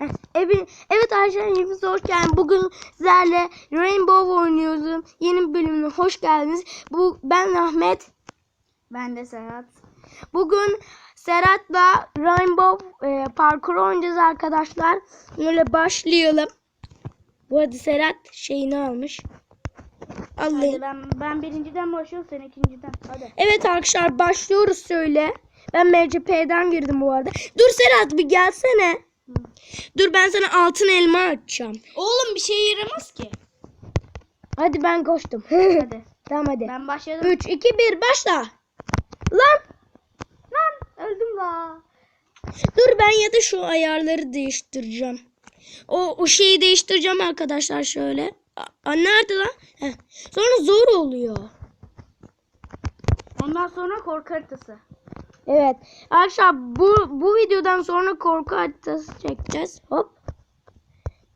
Evet, evet arkadaşlar hepiniz hoş geldiniz. Bugün sizlerle Rainbow oynuyoruz. Yeni bölümüne hoş geldiniz. Bu ben Ahmet. Ben de Serhat. Bugün Serhat'la Rainbow e, parkur oynayacağız arkadaşlar. Böyle başlayalım. Bu arada Serhat şeyini almış. Hadi Alayım. ben ben birinciden başlıyorum sen ikinciden. Hadi. Evet arkadaşlar başlıyoruz söyle. Ben MCP'den girdim bu arada. Dur Serhat bir gelsene. Dur ben sana altın elma açacağım. Oğlum bir şey yaramaz ki. Hadi ben koştum. Hadi. tamam hadi. Ben başladım. 3, 2, 1 başla. Lan Lan öldüm la. dur ben ya da şu ayarları değiştireceğim. O, o şeyi değiştireceğim arkadaşlar şöyle. Aa, nerede lan? Heh. Sonra zor oluyor. Ondan sonra korku haritası. Evet. Arkadaşlar bu, bu videodan sonra korku haritası çekeceğiz. Hop.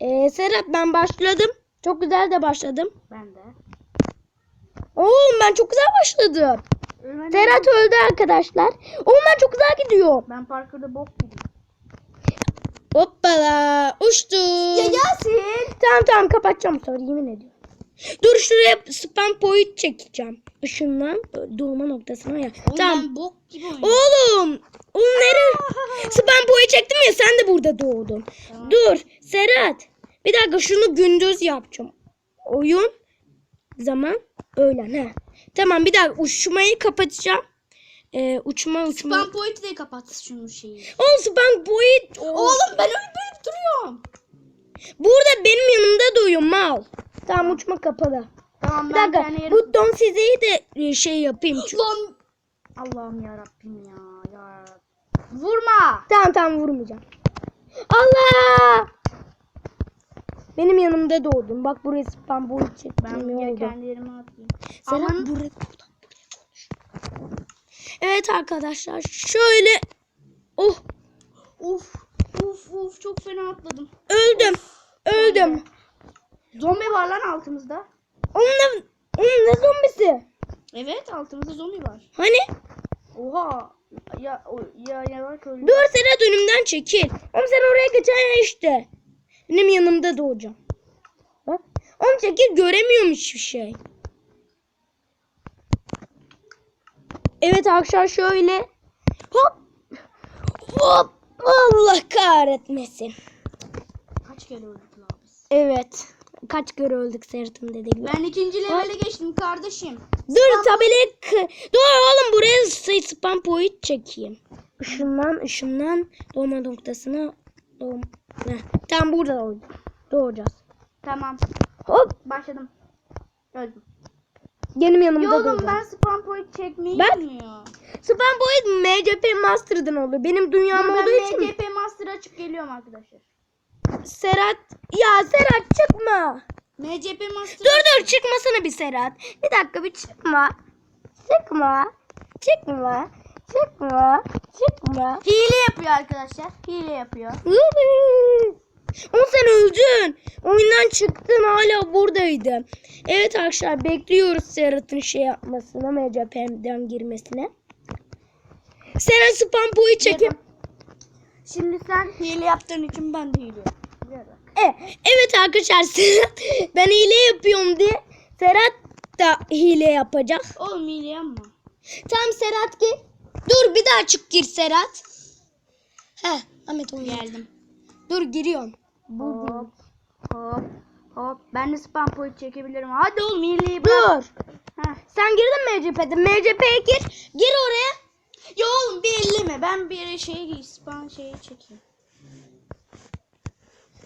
Ee, Serhat ben başladım. Çok güzel de başladım. Ben de. Oğlum ben çok güzel başladım. Ölmedim. Serhat öldü arkadaşlar. Oğlum ben çok güzel gidiyorum. Ben parkurda bok gibiyim. Hoppala uçtum. Yasin. Tamam tamam kapatacağım sonra yemin ediyorum. Dur şuraya spam point çekeceğim. Işınlan doğma noktasına ya. Oğlum tamam. bok gibi oynuyorum. Oğlum. Oğlum nereye? spam point çektim ya sen de burada doğdun. Tamam. Dur Serhat. Bir dakika şunu gündüz yapacağım. Oyun zaman öğlen. He. Tamam bir dakika uçmayı kapatacağım. Ee, uçma uçma. Spam point'i de kapat şunu şeyi. Oğlum spam point. Oğlum ben ölüp ölüp duruyorum. Burada benim yanımda duyuyor mal. Tamam uçma kapalı. Tamam Bir ben dakika yerim. bu don sizeyi de e, şey yapayım. Çünkü- Lan. Allah'ım ya Rabbim ya. ya. Vurma. Tamam tamam vurmayacağım. Allah! Benim yanımda doğdun. Bak buraya spam boyu Ben çektim. ya kendi yerime atayım. Serap Aman. buraya buradan buraya konuş. Evet arkadaşlar şöyle oh Uf. Uf uf çok fena atladım. öldüm. Öldüm. Zombi var lan altımızda. Onun ne, onun ne zombisi? Evet altımızda zombi var. Hani? Oha. Ya o, ya yavaş öldü. Dur Serhat önümden çekil. Oğlum sen oraya geçen ya işte. Benim yanımda doğacağım. Bak. Oğlum çekil göremiyorum hiçbir şey. Evet arkadaşlar şöyle. Hop. Hop. Allah kahretmesin. Kaç kere öldük lan biz? Evet. Kaç kere öldük dediği gibi. Ben ikinci levele geçtim kardeşim. Dur tabela k- Dur oğlum buraya spam point çekeyim. Işınlan ışınlan doğma noktasına doğum. Heh, tam burada doğ- doğacağız. Tamam. Hop Başladım. Öldüm. benim yanımda Ya oğlum ben spam point çekmeyi Ben- bilmiyor. Spam point MCP Master'dan oluyor. Benim dünyam Dur, olduğu ben için. MCP Master açıp geliyorum arkadaşlar. Serhat ya Serhat çıkma. MCP Master Dur dur çıkmasana bir Serhat. Bir dakika bir çıkma. Çıkma. Çıkma. Çıkma. Çıkma. Hile yapıyor arkadaşlar. Hile yapıyor. O sen öldün. Oyundan çıktın hala buradaydın. Evet arkadaşlar bekliyoruz Serhat'ın şey yapmasını. MCP'den girmesine. Serhat spam boyu çekip. Şimdi sen hile yaptığın için ben de hile yapıyorum. E, evet arkadaşlar Serhat ben hile yapıyorum diye Serhat da hile yapacak. Oğlum hile yapma. Tamam Serhat gir. Dur bir daha çık gir Serhat. Heh Ahmet oyun. Geldim. Dur giriyorum. Hop hop hop. Ben de spam point çekebilirim. Hadi oğlum hileyi bırak. Dur. Heh. Sen girdin mi MCP'de? MCP'ye gir. Gir oraya. Ya oğlum bir elleme. Ben bir şey spam şeyi çekeyim.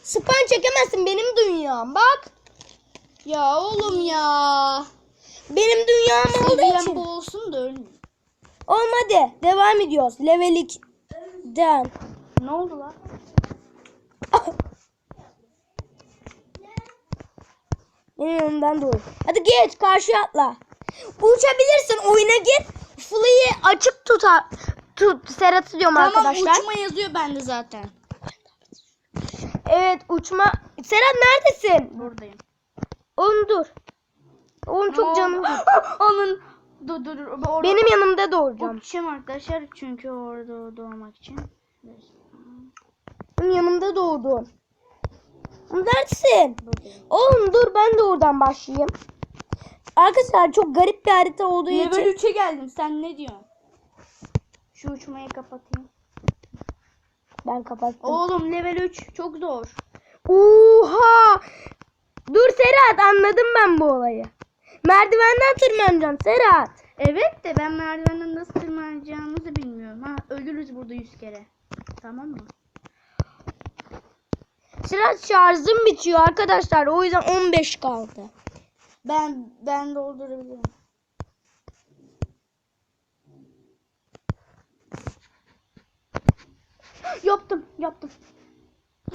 Span çekemezsin benim dünyam. Bak. Ya oğlum ya. Benim dünyam olduğu için. bu olsun da ölmeyeyim. Olmadı. Devam ediyoruz. Level 2'den. Ne oldu lan? Benim yanımdan doğru. Hadi geç karşıya atla. Uçabilirsin oyuna gir. Fly'i açık tut. Tut. Serhat'ı diyorum Tamam arkadaşlar. uçma yazıyor bende zaten. Evet uçma. Serhat neredesin? Buradayım. Oğlum dur. Oğlum çok Aa, canım. Onun dur dur dur. Orada Benim yanımda doğuracağım. uçacağım arkadaşlar çünkü orada doğmak için. Oğlum yanımda doğdun. Neredesin? Oğlum dur ben de oradan başlayayım. Arkadaşlar çok garip bir harita olduğu Level için 3'e geldim. Sen ne diyorsun? Şu uçmayı kapatayım. ben kapattım. Oğlum level 3 çok zor. Oha! Dur Serhat anladım ben bu olayı. Merdivenden tırmanacaksın Serhat. Evet de ben merdivenden nasıl tırmanacağımızı bilmiyorum. Ha ölürüz burada 100 kere. Tamam mı? Serhat şarjım bitiyor arkadaşlar. O yüzden 15 kaldı. Ben ben doldurabilirim. Yaptım, yaptım.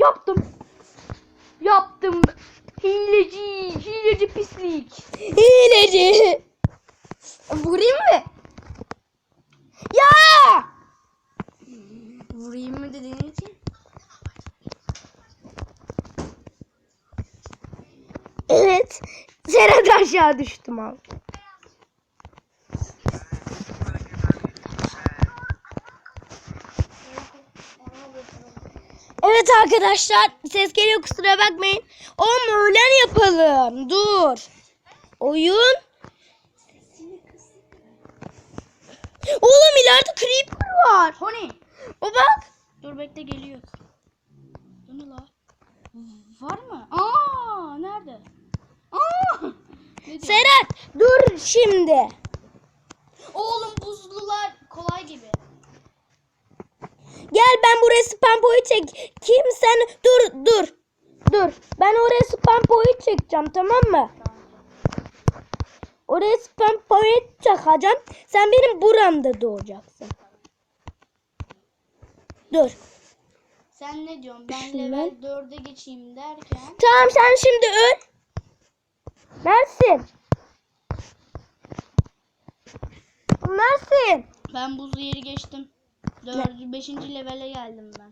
Yaptım. Yaptım. Hileci, hileci pislik. Hileci. Vurayım mı? Ya! Vurayım mı dediğin için? Evet. Serhat aşağı düştüm abi. Evet arkadaşlar ses geliyor kusura bakmayın. Oğlum öğlen yapalım. Dur. Oyun. Oğlum ileride creeper var. Honey. O bak. Dur bekle geliyor. Bu ne la? Var mı? Aa nerede? Serhat dur şimdi. Oğlum buzlular kolay gibi. Gel ben buraya spam point çek. Kim sen? Dur dur. Dur. Ben oraya spam point çekeceğim tamam mı? Oraya spam point çakacağım. Sen benim buramda doğacaksın. Dur. Sen ne diyorsun? Ben level 4'e geçeyim derken. Tamam sen şimdi öl. Neresin? Neresin? Ben buzlu yeri geçtim. 4. 5. levele geldim ben.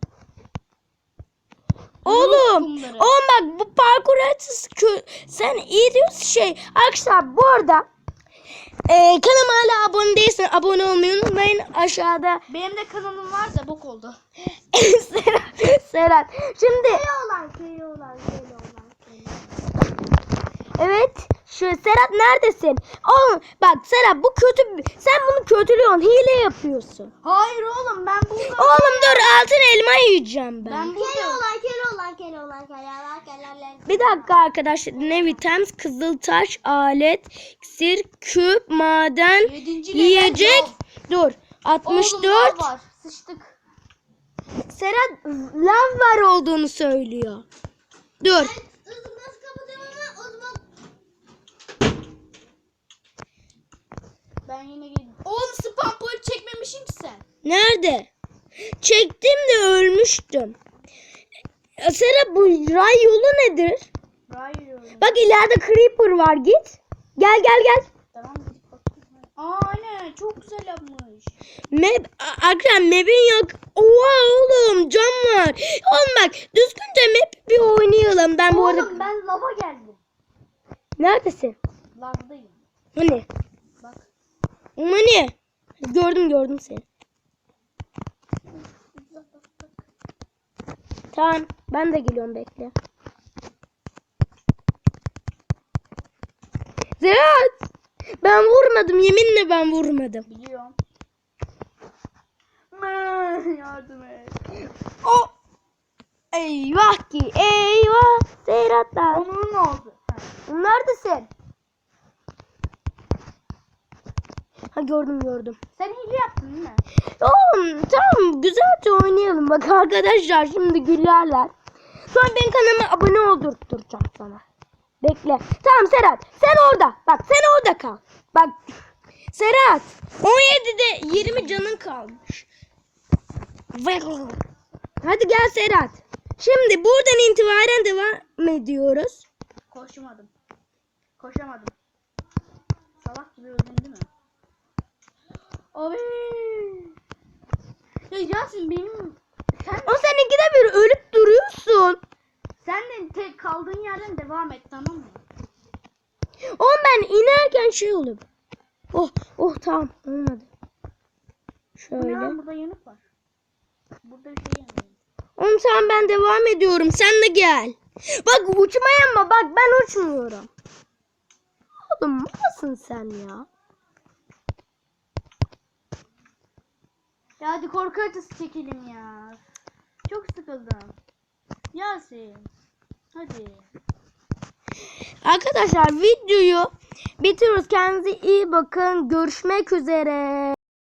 Oğlum, oğlum bak bu parkur kö- sen iyi diyorsun şey. Arkadaşlar bu arada e, kanalıma hala abone değilsen abone olmayı unutmayın. Aşağıda Benim de kanalım var da bok oldu. Serhat, Serhat. Şimdi olan, köy olan, köy olan, evet şu Serhat neredesin? Oğlum bak Serhat bu kötü sen bunu kötülüyorsun. Hile yapıyorsun. Hayır oğlum ben burada. Oğlum dur altın elma yiyeceğim ben. Ben burada. olan, kere olan, kere olan, kere olan, kere olan. Bir dakika arkadaşlar. Nevitems, kızıltaş, alet, iksir, küp, maden, Yedinci level yiyecek. Dur. Oğlum 64. lav var. Sıçtık. Serhat lav var olduğunu söylüyor. Dur. Nasıl nasıl kapatacağım ama o zaman Ben yine geldim. Oğlum spam point çekmemişim ki sen. Nerede? Çektim de ölmüştüm. Serhat bu ray yolu nedir? Hayır. Bak ileride creeper var git. Gel gel gel. Tamam gidip bakayım. Aa çok güzel yapmış. Map, Akran map'in yok. Oha oğlum cam var. Oğlum bak düzgünce map bir oynayalım. Ben bu arada... Oğlum ben lava geldim. Neredesin? Lavdayım. Hani? Bak. Ama niye? Gördüm gördüm seni. Tamam ben de geliyorum bekle. Zerat! Ben vurmadım yeminle ben vurmadım. Biliyorum. Yardım et. O Eyvah ki eyvah Zerat'lar. Onun ne oldu? Neredesin? Ha gördüm gördüm. Sen hile yaptın değil mi? Oğlum tamam güzelce oynayalım. Bak arkadaşlar şimdi gülerler. Sonra ben kanalıma abone oldurtturacağım sana. Bekle. Tamam Serhat sen orada. Bak sen orada kal. Bak Serhat 17'de 20 canın kalmış. Hadi gel Serhat. Şimdi buradan itibaren devam ediyoruz. Koşamadım. Koşamadım. Salak gibi öldün değil mi? Abi. Ya Yasin benim sen O sen ikide bir ölüp duruyorsun. sen de tek kaldığın yerden devam et tamam mı? Oğlum ben inerken şey oluyor. Oh oh tamam olmadı. Şöyle. lan? burada yanık var. Burada bir şey yanıyor. Oğlum tamam ben devam ediyorum. Sen de gel. Bak uçmaya ama bak ben uçmuyorum. Oğlum nasılsın sen ya? Ya hadi korku haritası çekelim ya. Çok sıkıldım. Yasin. Hadi. Arkadaşlar videoyu bitiriyoruz. Kendinize iyi bakın. Görüşmek üzere.